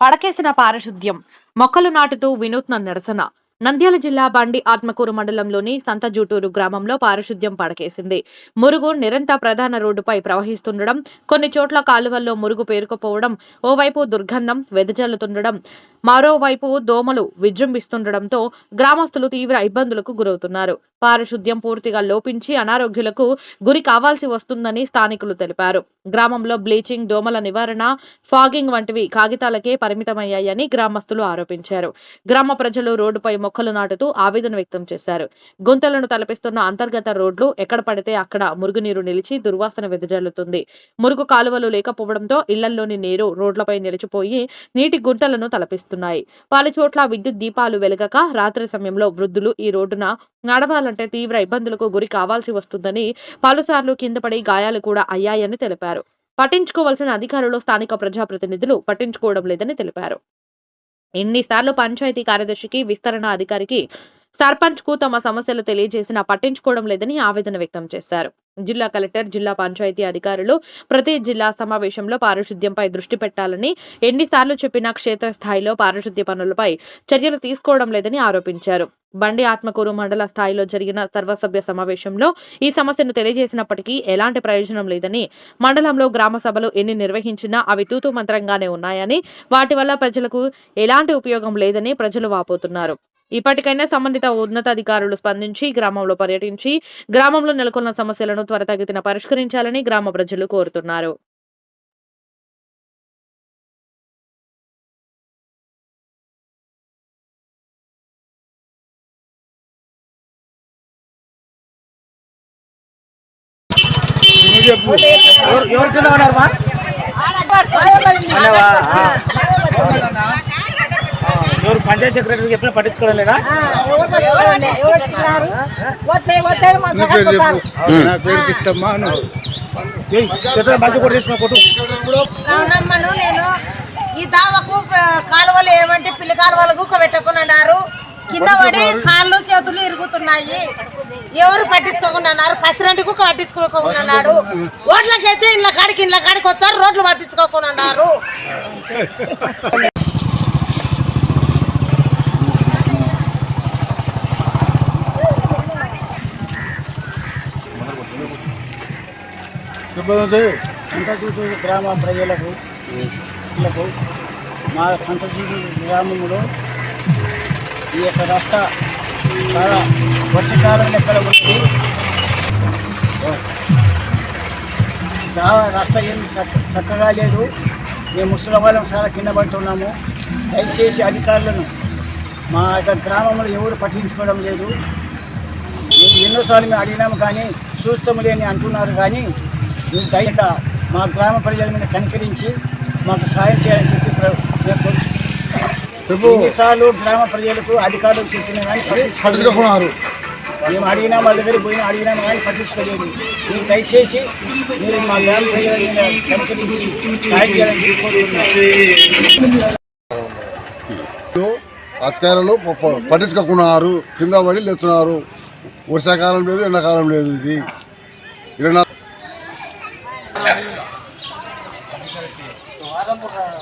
పడకేసిన పారిశుద్ధ్యం. మొక్కలు నాటుతూ వినూత్న నిరసన. నంద్యాల జిల్లా బండి ఆత్మకూరు మండలంలోని సంతజూటూరు గ్రామంలో పారిశుద్ధ్యం పడకేసింది. మురుగు నిరంతర ప్రధాన రోడ్డుపై ప్రవహిస్తుండడం కొన్ని చోట్ల కాలువల్లో మురుగు పేరుకుపోవడం ఓవైపు దుర్గంధం వెదజల్లుతుండడం మరోవైపు దోమలు విజృంభిస్తుండటంతో గ్రామస్తులు తీవ్ర ఇబ్బందులకు గురవుతున్నారు. పారిశుద్ధ్యం పూర్తిగా లోపించి అనారోగ్యాలకు గురి కావాల్సి వస్తుందని స్థానికులు తెలిపారు. గ్రామంలో బ్లీచింగ్ దోమల నివారణ ఫాగింగ్ వంటివి కాగితాలకే పరిమితమయ్యాయని గ్రామస్తులు ఆరోపించారు. గ్రామ ప్రజలు రోడ్డుపై మొక్కలు నాటుతూ ఆవేదన వ్యక్తం చేశారు. గుంతలను తలపిస్తున్న అంతర్గత రోడ్లు ఎక్కడ పడితే అక్కడ మురుగునీరు నిలిచి దుర్వాసన వెదజల్లుతుంది. మురుగు కాలువలు లేకపోవడంతో ఇళ్ళలోని నీరు రోడ్లపై నిలిచిపోయి నీటి గుంతలను తలపిస్తున్నాయి. పలు చోట్ల విద్యుత్ దీపాలు వెలగక రాత్రి సమయంలో వృద్ధులు ఈ రోడ్డున నడవాలంటే తీవ్ర ఇబ్బందులకు గురి కావాల్సి వస్తుందని పలుసార్లు కింద పడి గాయాలు కూడా అయ్యాయని తెలిపారు. పట్టించుకోవాల్సిన అధికారులు స్థానిక ప్రజాప్రతినిధులు పట్టించుకోవడం లేదని తెలిపారు. ఎన్నిసార్లు పంచాయతీ కార్యదర్శికి విస్తరణ అధికారికి సర్పంచ్కు తమ సమస్యలు తెలియజేసినా పట్టించుకోవడం లేదని ఆవేదన వ్యక్తం చేశారు. జిల్లా కలెక్టర్ జిల్లా పంచాయతీ అధికారులు ప్రతి జిల్లా సమావేశంలో పారిశుద్ధ్యంపై దృష్టి పెట్టాలని ఎన్నిసార్లు చెప్పినా క్షేత్రస్థాయిలో పారిశుద్ధ్య పనులపై చర్యలు తీసుకోవడం లేదని ఆరోపించారు. బండి ఆత్మకూరు మండల స్థాయిలో జరిగిన సర్వసభ్య సమావేశంలో ఈ సమస్యను తెలియజేసినప్పటికీ ఎలాంటి ప్రయోజనం లేదని మండలంలో గ్రామ సభలు ఎన్ని నిర్వహించినా అవి తూతూ మంత్రంగానే ఉన్నాయని వాటి వల్ల ప్రజలకు ఎలాంటి ఉపయోగం లేదని ప్రజలు వాపోతున్నారు. ఇప్పటికైనా సంబంధిత ఉన్నతాధికారులు స్పందించి గ్రామంలో పర్యటించి గ్రామంలో నెలకొన్న సమస్యలను త్వరితగతిన పరిష్కరించాలని గ్రామ ప్రజలు కోరుతున్నారు. ఎవరు కింద ఎవరు పంచాయతీ సెక్రటరీ చెప్పినా పట్టించుకోవడం లేదా? మంచి కూడా తీసుకున్న కొట్టు. అవునమ్మను నేను ఈ దావకు కాలువలు ఏమంటే పిల్లి కాలువలు పెట్టుకున్నారు కింద పడి కాళ్ళు చేతులు ఇరుగుతున్నాయి. ఎవరు పట్టించుకోకుండా అన్నారు. పసిరెంటి కుక్క పట్టించుకోకుండా అన్నాడు ఓట్లకైతే ఇళ్ళ కాడికి ఇళ్ళ కాడికి వచ్చారు రోడ్లు పట్టించుకోకుండా అన్నారు చెప్పదంటే సంతచూటూరు గ్రామ ప్రజలకు మా సంతచూటూరు గ్రామంలో ఈ యొక్క రస్తా చాలా వర్షకాలం లెక్కల ఉంది దా రస్తా ఏం చక్కగా లేదు. మేము ముసలి వాళ్ళం చాలా కింద పడుతున్నాము. దయచేసి అధికారులను మా యొక్క గ్రామంలో ఎవరు పట్టించుకోవడం లేదు. ఎన్నోసార్లు మేము అడిగినాము కానీ చూస్తాము లేని అంటున్నారు కానీ మీరు దయక మా గ్రామ ప్రజల మీద కనికరించి మాకు సాయం చేయాలని చెప్పి మేము ఎన్నిసార్లు గ్రామ ప్రజలకు అధికారులు చెప్పినా కానీ మేము అడిగినా వాళ్ళ దగ్గర పోయినా అడిగినాము కానీ పట్టించుకోలేదు. మీరు దయచేసి మీరు మా గ్రామ ప్రజల మీద కనికరించి సాయం చేయాలని చెప్పి కోరుతున్నాం. అధికారులు ప- ప- పట్టించుకోకున్నారు. కింద పడి లేచున్నారు. వర్షాకాలం లేదు ఎండాకాలం లేదు ఇది. ఇరవై அதான் போடுறாங்க